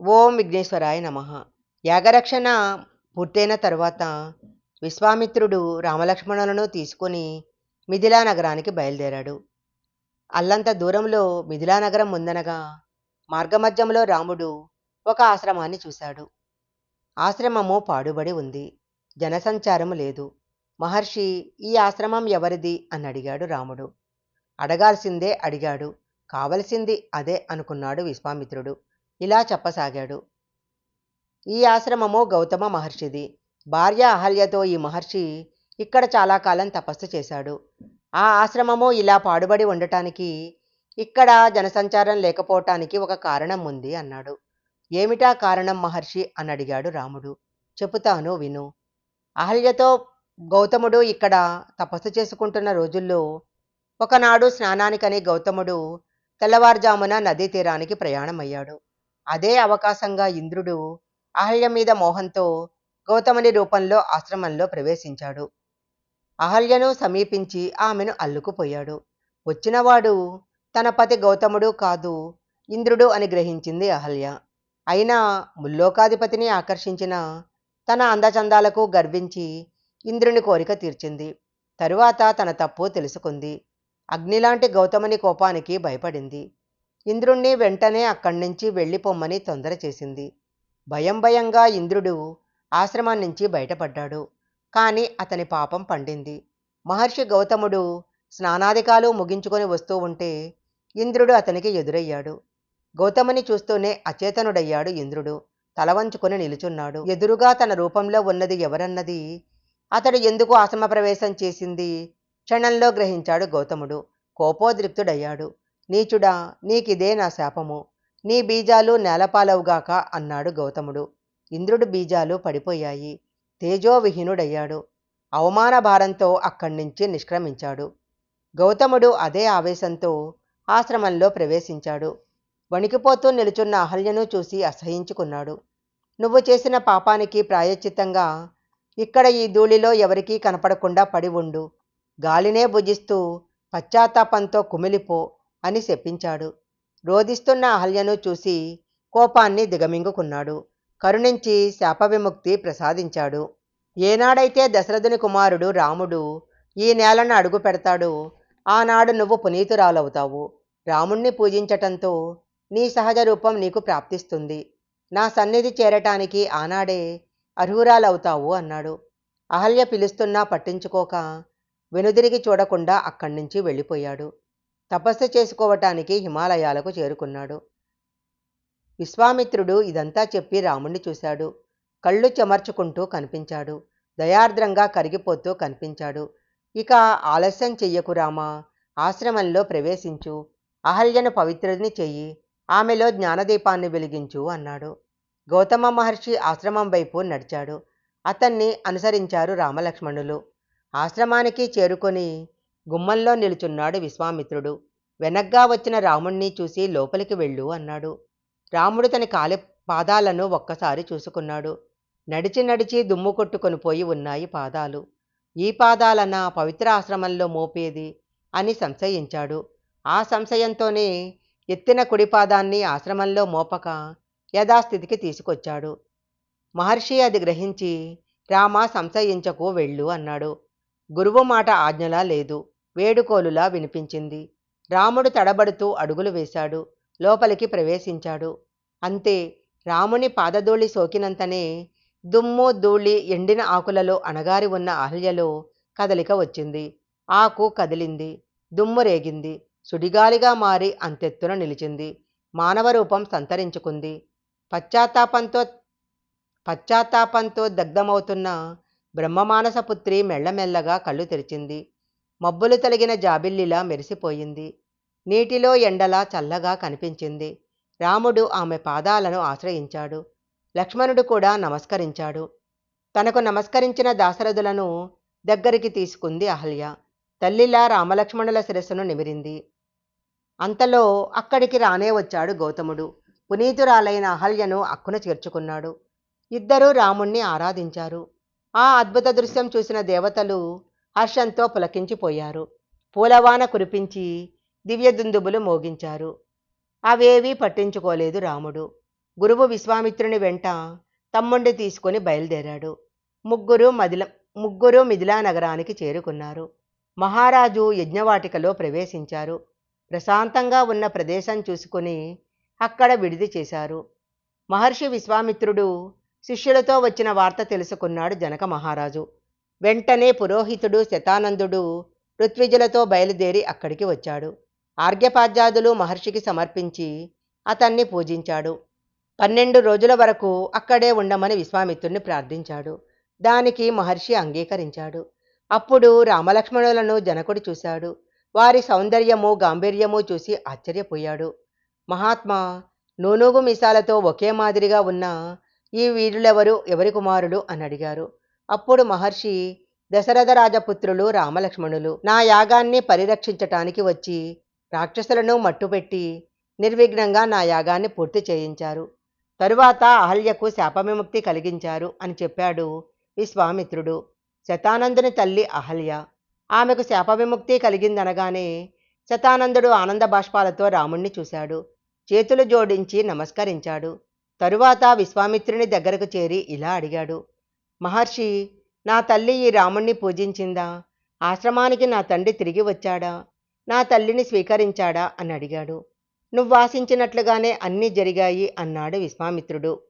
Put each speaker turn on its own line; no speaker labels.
ఓం విఘ్నేశ్వరాయ నమ. యాగరక్షణ పూర్తయిన తరువాత విశ్వామిత్రుడు రామలక్ష్మణులను తీసుకుని మిథిలా నగరానికి బయలుదేరాడు. అల్లంత దూరంలో మిథిలా నగరం ముందనగా మార్గమధ్యంలో రాముడు ఒక ఆశ్రమాన్ని చూశాడు. ఆశ్రమము పాడుబడి ఉంది. జనసంచారము లేదు. మహర్షి ఈ ఆశ్రమం ఎవరిది? అని అడిగాడు రాముడు. అడగాల్సిందే అడిగాడు. కావలసింది అదే అనుకున్నాడు విశ్వామిత్రుడు. ఇలా చెప్పసాగాడు. ఈ ఆశ్రమము గౌతమ మహర్షిది. భార్య అహల్యతో ఈ మహర్షి ఇక్కడ చాలా కాలం తపస్సు చేశాడు. ఆ ఆశ్రమము ఇలా పాడుబడి ఉండటానికి ఇక్కడ జనసంచారం లేకపోవటానికి ఒక కారణం ఉంది అన్నాడు. ఏమిటా కారణం మహర్షి అని అడిగాడు రాముడు. చెబుతాను విను. అహల్యతో గౌతముడు ఇక్కడ తపస్సు చేసుకుంటున్న రోజుల్లో ఒకనాడు స్నానానికని గౌతముడు తెల్లవారుజామున నదీ తీరానికి ప్రయాణమయ్యాడు. అదే అవకాశంగా ఇంద్రుడు అహల్య మీద మోహంతో గౌతముని రూపంలో ఆశ్రమంలో ప్రవేశించాడు. అహల్యను సమీపించి ఆమెను అల్లుకుపోయాడు. వచ్చినవాడు తన పతి గౌతముడు కాదు ఇంద్రుడు అని గ్రహించింది అహల్య. అయినా ముల్లోకాధిపతిని ఆకర్షించిన తన అందచందాలకు గర్వించి ఇంద్రుని కోరిక తీర్చింది. తరువాత తన తప్పు తెలుసుకుంది. అగ్నిలాంటి గౌతముని కోపానికి భయపడింది. ఇంద్రుణ్ణి వెంటనే అక్కడి నుంచి వెళ్ళిపోమ్మని తొందర చేసింది. భయం భయంగా ఇంద్రుడు ఆశ్రమం నుంచి బయటపడ్డాడు. కానీ అతని పాపం పండింది. మహర్షి గౌతముడు స్నానాధికాలు ముగించుకొని వస్తూ ఉంటే ఇంద్రుడు అతనికి ఎదురయ్యాడు. గౌతముని చూస్తూనే అచేతనుడయ్యాడు ఇంద్రుడు. తలవంచుకొని నిలుచున్నాడు. ఎదురుగా తన రూపంలో ఉన్నది ఎవరన్నది అతడు ఎందుకు ఆశ్రమ ప్రవేశం చేసింది క్షణంలో గ్రహించాడు గౌతముడు. కోపోద్రిక్తుడయ్యాడు నీచుడా నీకిదే నా శాపము. నీ బీజాలు నేలపాలవుగాక అన్నాడు గౌతముడు. ఇంద్రుడు బీజాలు పడిపోయాయి. తేజోవిహీనుడయ్యాడు. అవమాన భారంతో అక్కడి నుంచి నిష్క్రమించాడు. గౌతముడు అదే ఆవేశంతో ఆశ్రమంలో ప్రవేశించాడు. వణికిపోతూ నిలుచున్న అహల్యను చూసి అసహించుకున్నాడు. నువ్వు చేసిన పాపానికి ప్రాయశ్చిత్తంగా ఇక్కడ ఈ ధూళిలో ఎవరికీ కనపడకుండా పడి ఉండు. గాలినే భుజిస్తూ పశ్చాత్తాపంతో కుమిలిపో. అని శపించాడు. రోధిస్తున్న అహల్యను చూసి కోపాన్ని దిగమింగుకున్నాడు. కరుణించి శాప విముక్తి ప్రసాదించాడు. ఏనాడైతే దశరథుని కుమారుడు రాముడు ఈ నేలను అడుగు పెడతాడు ఆనాడు నువ్వు పునీతురాలవుతావు. రాముణ్ణి పూజించటంతో నీ సహజ రూపం నీకు ప్రాప్తిస్తుంది. నా సన్నిధి చేరటానికి ఆనాడే అర్హురాలవుతావు అన్నాడు. అహల్య పిలుస్తున్నా పట్టించుకోక వెనుదిరిగి చూడకుండా అక్కడి నుంచి వెళ్ళిపోయాడు. తపస్సు చేసుకోవటానికి హిమాలయాలకు చేరుకున్నాడు. విశ్వామిత్రుడు ఇదంతా చెప్పి రాముణ్ణి చూశాడు. కళ్ళు చెమర్చుకుంటూ కనిపించాడు. దయార్ద్రంగా కరిగిపోతూ కనిపించాడు. ఇక ఆలస్యం చెయ్యకు రామా. ఆశ్రమంలో ప్రవేశించు. అహల్యను పవిత్రుని చెయ్యి. ఆమెలో జ్ఞానదీపాన్ని వెలిగించు అన్నాడు. గౌతమ మహర్షి ఆశ్రమం వైపు నడిచాడు. అతన్ని అనుసరించారు రామలక్ష్మణులు. ఆశ్రమానికి చేరుకొని గుమ్మంలో నిలుచున్నాడు విశ్వామిత్రుడు. వెనగ్గా వచ్చిన రాముణ్ణి చూసి లోపలికి వెళ్ళు అన్నాడు. రాముడు తన కాలి పాదాలను ఒక్కసారి చూసుకున్నాడు. నడిచి నడిచి దుమ్ము కొట్టుకొని పోయి ఉన్నాయి పాదాలు. ఈ పాదాలన పవిత్ర ఆశ్రమంలో మోపేది అని సంశయించాడు. ఆ సంశయంతోనే ఎత్తిన కుడి పాదాన్ని ఆశ్రమంలో మోపక యథాస్థితికి తీసుకొచ్చాడు. మహర్షి అది గ్రహించి రామ సంశయించకు వెళ్ళు అన్నాడు. గురువు మాట ఆజ్ఞలా లేదు. వేడుకోలులా వినిపించింది. రాముడు తడబడుతూ అడుగులు వేశాడు. లోపలికి ప్రవేశించాడు. అంతే రాముని పాదధూళి సోకినంతనే దుమ్ము ధూళి ఎండిన ఆకులలో అణగారి ఉన్న అహల్యలో కదలిక వచ్చింది. ఆకు కదిలింది. దుమ్ము రేగింది. సుడిగాలిగా మారి అంతెత్తున నిలిచింది. మానవ రూపం సంతరించుకుంది. పశ్చాత్తాపంతో పశ్చాత్తాపంతో దగ్ధమవుతున్న బ్రహ్మమానసపుత్రి మెల్లమెల్లగా కళ్ళు తెరిచింది. మబ్బులు తొలగిన జాబిల్లిలా మెరిసిపోయింది. నీటిలో ఎండలా చల్లగా కనిపించింది. రాముడు ఆమె పాదాలను ఆశ్రయించాడు. లక్ష్మణుడు కూడా నమస్కరించాడు. తనకు నమస్కరించిన దాశరథులను దగ్గరికి తీసుకుంది అహల్య. తల్లిలా రామలక్ష్మణుల శిరస్సును నిమిరింది. అంతలో అక్కడికి రానే వచ్చాడు గౌతముడు. పునీతురాలైన అహల్యను అక్కున చేర్చుకున్నాడు. ఇద్దరూ రాముణ్ణి ఆరాధించారు. ఆ అద్భుత దృశ్యం చూసిన దేవతలు హర్షంతో పులకించిపోయారు. పూలవాన కురిపించి దివ్య దుందుబులు మోగించారు. అవేవీ పట్టించుకోలేదు రాముడు. గురువు విశ్వామిత్రుని వెంట తమ్ముండి తీసుకొని బయలుదేరాడు. ముగ్గురు మదిల ముగ్గురు మిథిలా నగరానికి చేరుకున్నారు. మహారాజు యజ్ఞవాటికలో ప్రవేశించారు. ప్రశాంతంగా ఉన్న ప్రదేశం చూసుకుని అక్కడ విడిది చేశారు. మహర్షి విశ్వామిత్రుడు శిష్యులతో వచ్చిన వార్త తెలుసుకున్నాడు జనక మహారాజు. వెంటనే పురోహితుడు శతానందుడు ఋత్విజులతో బయలుదేరి అక్కడికి వచ్చాడు. ఆర్ఘ్యపాద్యాదులు మహర్షికి సమర్పించి అతన్ని పూజించాడు. పన్నెండు రోజుల వరకు అక్కడే ఉండమని విశ్వామిత్రుణ్ణి ప్రార్థించాడు. దానికి మహర్షి అంగీకరించాడు. అప్పుడు రామలక్ష్మణులను జనకుడు చూశాడు. వారి సౌందర్యము గాంభీర్యము చూసి ఆశ్చర్యపోయాడు. మహాత్మా నూనూగు మీసాలతో ఒకే మాదిరిగా ఉన్న ఈ వీరులెవరు? ఎవరి కుమారులు? అని అడిగారు. అప్పుడు మహర్షి దశరథ రాజపుత్రులు రామలక్ష్మణులు నా యాగాన్ని పరిరక్షించటానికి వచ్చి రాక్షసులను మట్టుపెట్టి నిర్విఘ్నంగా నా యాగాన్ని పూర్తి చేయించారు. తరువాత అహల్యకు శాపవిముక్తి కలిగించారు అని చెప్పాడు విశ్వామిత్రుడు శతానందుని తల్లి అహల్య ఆమెకు శాపవిముక్తి కలిగిందనగానే శతానందుడు ఆనంద బాష్పాలతో రాముణ్ణి చూశాడు. చేతులు జోడించి నమస్కరించాడు. తరువాత విశ్వామిత్రుని దగ్గరకు చేరి ఇలా అడిగాడు. మహర్షి నా తల్లి ఈ రాముణ్ణి పూజించిందా? ఆశ్రమానికి నా తండ్రి తిరిగి వచ్చాడా? నా తల్లిని స్వీకరించాడా? అని అడిగాడు. నువ్వాశించినట్లుగానే అన్నీ జరిగాయి అన్నాడు విశ్వామిత్రుడు.